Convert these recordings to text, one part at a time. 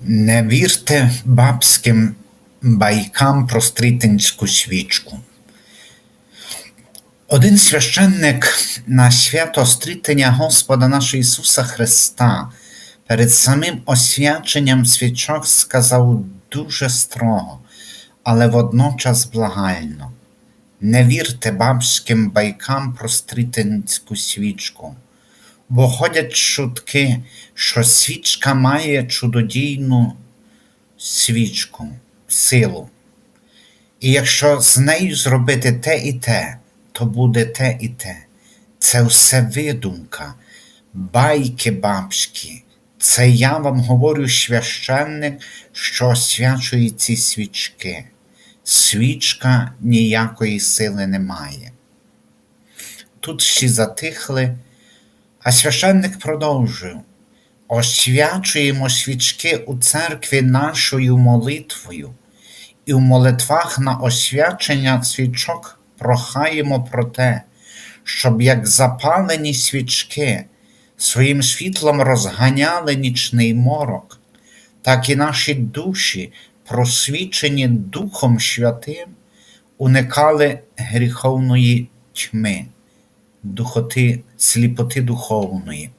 Не вірте бабським байкам про стрітинську свічку. Один священник на свято стрітення Господа нашого Ісуса Христа перед самим освяченням свічок сказав дуже строго, але водночас благально. Не вірте бабським байкам про стрітинську свічку, бо ходять чутки, що свічка має чудодійну свічку, силу. І якщо з нею зробити те і те, то буде те і те. Це все видумка, байки бабські. Це я вам говорю священник, що освячує ці свічки. Свічка ніякої сили не має. Тут всі затихли, а священник продовжив. Освячуємо свічки у церкві нашою молитвою, і в молитвах на освячення свічок прохаємо про те, щоб як запалені свічки своїм світлом розганяли нічний морок, так і наші душі, просвічені Духом Святим, уникали гріховної тьми, духоти, сліпоти духовної.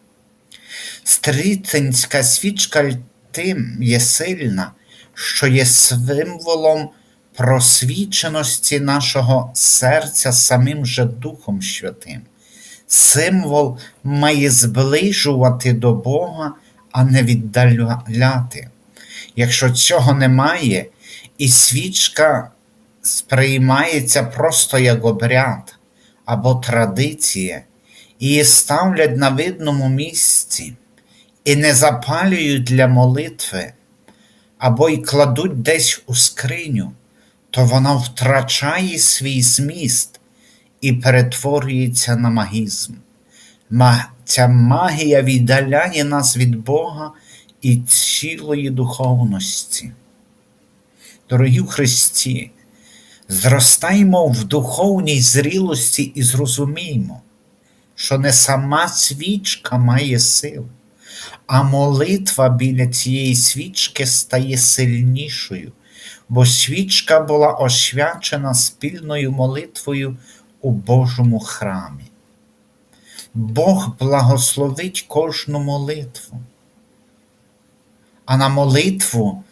Стрітинська свічка тим є сильна, що є символом просвіченості нашого серця самим же Духом Святим. Символ має зближувати до Бога, а не віддаляти. Якщо цього немає, і свічка сприймається просто як обряд або традиція, її ставлять на видному місці, і не запалюють для молитви, або й кладуть десь у скриню, то вона втрачає свій зміст і перетворюється на магізм. Ця магія віддаляє нас від Бога і цілої духовності. Дорогі Христі, зростаємо в духовній зрілості і зрозуміємо, що не сама свічка має силу, а молитва біля цієї свічки стає сильнішою, бо свічка була освячена спільною молитвою у Божому храмі. Бог благословить кожну молитву, а на молитву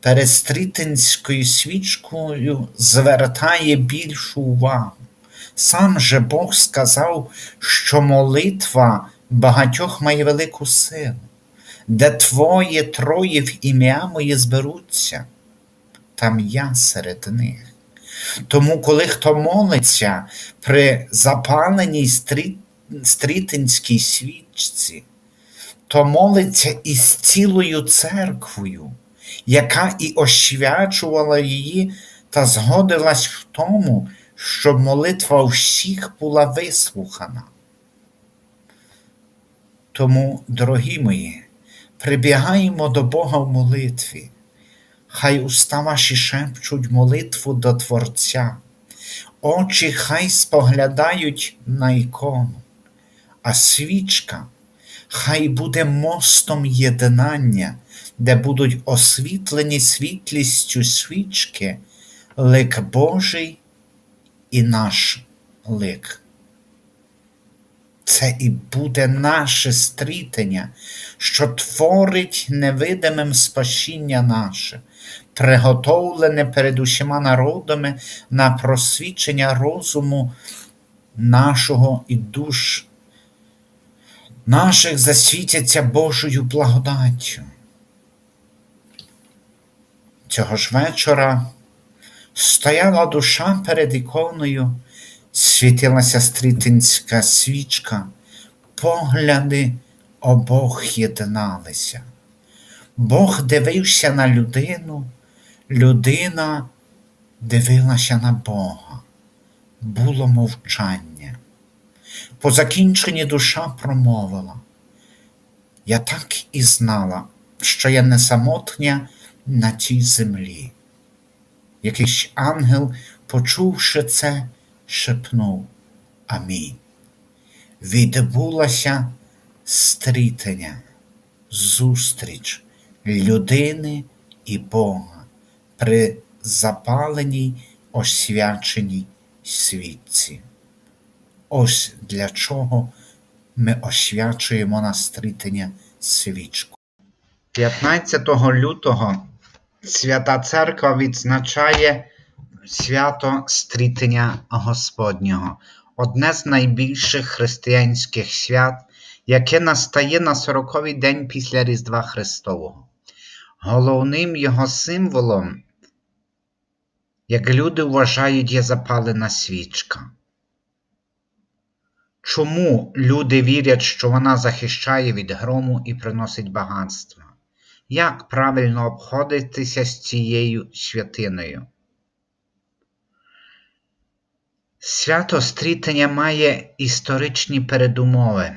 перед стрітинською свічкою звертає більшу увагу. Сам же Бог сказав, що молитва багатьох має велику силу, де твоє троє в ім'я моє зберуться, там я серед них. Тому, коли хто молиться при запаленій стрі... стрітинській свічці, то молиться із цілою церквою, яка і освячувала її та згодилась в тому, щоб молитва всіх була вислухана. Тому, дорогі мої, прибігаємо до Бога в молитві. Хай уста ваші шепчуть молитву до Творця, очі хай споглядають на ікону, а свічка хай буде мостом єднання, де будуть освітлені світлістю свічки, лик Божий і наш лик. Це і буде наше стрітення, що творить невидимим спасіння наше, приготовлене перед усіма народами на просвічення розуму нашого і душ, наших засвітяться Божою благодаттю. Цього ж вечора стояла душа перед іконою світилася стрітинська свічка, погляди обох єдналися. Бог дивився на людину, людина дивилася на Бога. Було мовчання. По закінченні душа промовила. Я так і знала, що я не самотня на цій землі. Якийсь ангел, почувши це, шепнув Амінь. Відбулася стрітення, зустріч людини і Бога при запаленій освяченій світці. Ось для чого ми освячуємо на стрітення свічку. 15 лютого Свята Церква відзначає свято Стрітення Господнього, одне з найбільших християнських свят, яке настає на сороковий день після Різдва Христового. Головним його символом, як люди вважають, є запалена свічка. Чому люди вірять, що вона захищає від грому і приносить багатство? Як правильно обходитися з цією святиною? Свято Стрітення має історичні передумови.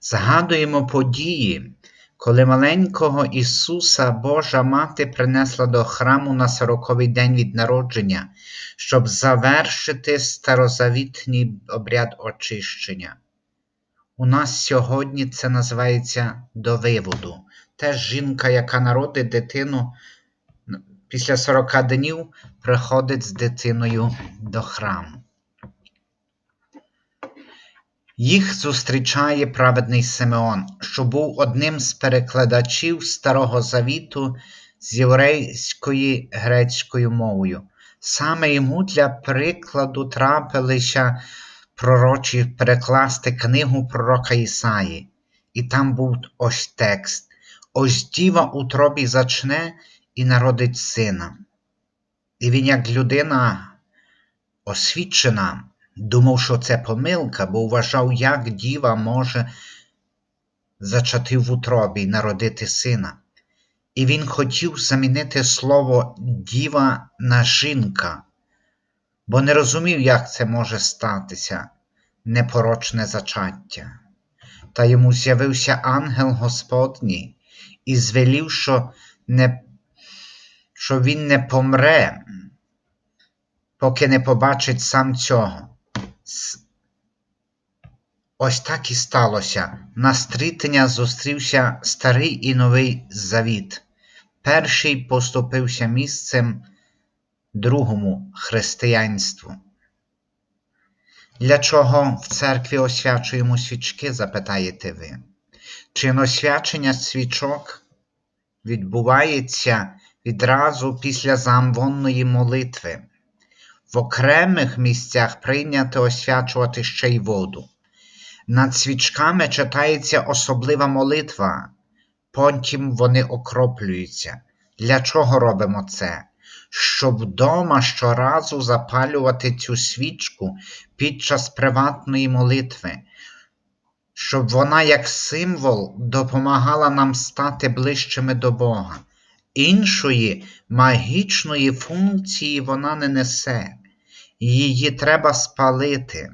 Згадуємо події, коли маленького Ісуса Божа Мати принесла до храму на сороковий день від народження, щоб завершити старозавітній обряд очищення. У нас сьогодні це називається до виводу. Теж жінка, яка народить дитину після 40 днів, приходить з дитиною до храму. Їх зустрічає праведний Симеон, що був одним з перекладачів Старого Завіту з єврейської грецькою мовою. Саме йому для прикладу трапилися пророчі перекласти книгу пророка Ісаї. І там був ось текст: Ось діва у тробі зачне і народить сина. І він, як людина освічена, думав, що це помилка, бо вважав, як діва може зачати в утробі і народити сина. І він хотів замінити слово діва на жінка, бо не розумів, як це може статися непорочне зачаття. Та йому з'явився ангел Господній і звелів, що, не, що він не помре, поки не побачить сам цього. Ось так і сталося. На стрітення зустрівся старий і новий завіт. Перший поступився місцем другому християнству. Для чого в церкві освячуємо свічки, запитаєте ви? Чи освячення свічок відбувається відразу після замвонної молитви? В окремих місцях прийнято освячувати ще й воду. Над свічками читається особлива молитва, потім вони окроплюються. Для чого робимо це? Щоб вдома щоразу запалювати цю свічку під час приватної молитви, щоб вона, як символ, допомагала нам стати ближчими до Бога. Іншої магічної функції вона не несе, її треба спалити.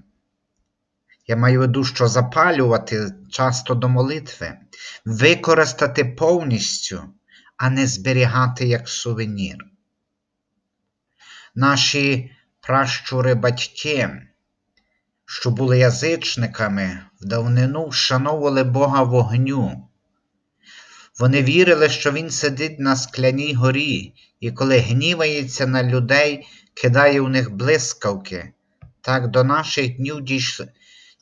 Я маю в виду, що запалювати часто до молитви, використати повністю, а не зберігати як сувенір. Наші пращури батьки, що були язичниками, в давнину вшановували Бога вогню. Вони вірили, що Він сидить на скляній горі і коли гнівається на людей, кидає у них блискавки. Так до наших днів дійшли,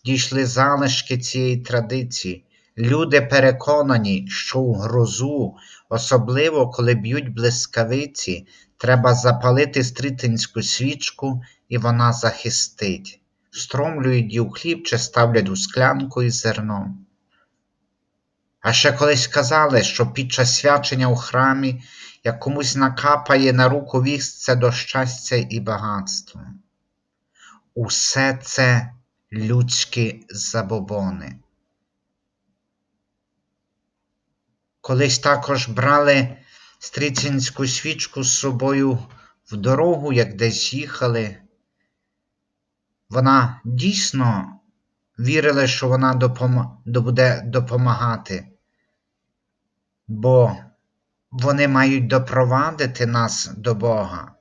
дійшли залишки цієї традиції. Люди переконані, що у грозу, особливо коли б'ють блискавиці, треба запалити стрітинську свічку, і вона захистить. Стромлюють її у хліб чи ставлять у склянку із зерном. А ще колись казали, що під час свячення у храмі, як комусь накапає на руку віст, це до щастя і багатства. Усе це людські забобони. Колись також брали стріцинську свічку з собою в дорогу, як десь їхали. Вона дійсно вірила, що вона допом... буде допомагати, бо вони мають допровадити нас до Бога.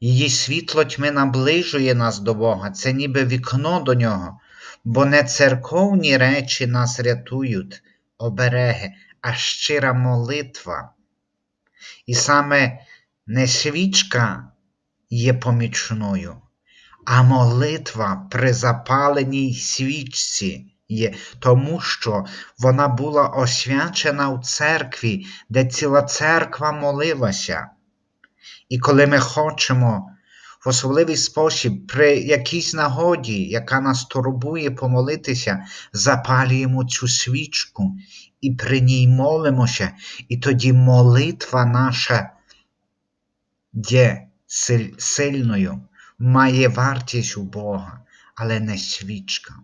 Її світло тьми наближує нас до Бога, це ніби вікно до Нього, бо не церковні речі нас рятують, обереги, а щира молитва. І саме не свічка є помічною, а молитва при запаленій свічці є, тому що вона була освячена в церкві, де ціла церква молилася. І коли ми хочемо в особливий спосіб, при якійсь нагоді, яка нас турбує помолитися, запалюємо цю свічку і при ній молимося, і тоді молитва наша є сильною, має вартість у Бога, але не свічка.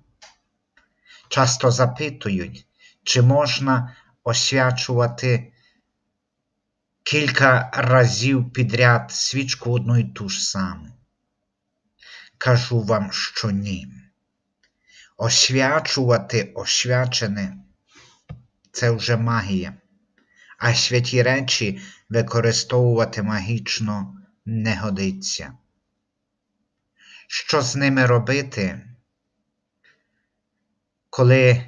Часто запитують, чи можна освячувати кілька разів підряд свічку одну і ту ж саму. Кажу вам, що ні. Освячувати освячене це вже магія, а святі речі використовувати магічно не годиться. Що з ними робити, коли,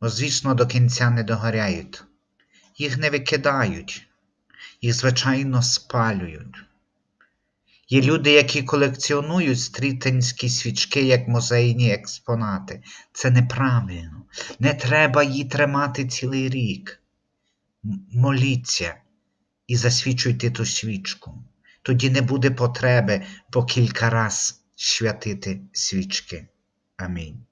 ну, звісно, до кінця не догоряють? Їх не викидають, їх, звичайно, спалюють. Є люди, які колекціонують стрітинські свічки як музейні експонати. Це неправильно. Не треба її тримати цілий рік. Моліться і засвічуйте ту свічку. Тоді не буде потреби по кілька раз святити свічки. Амінь.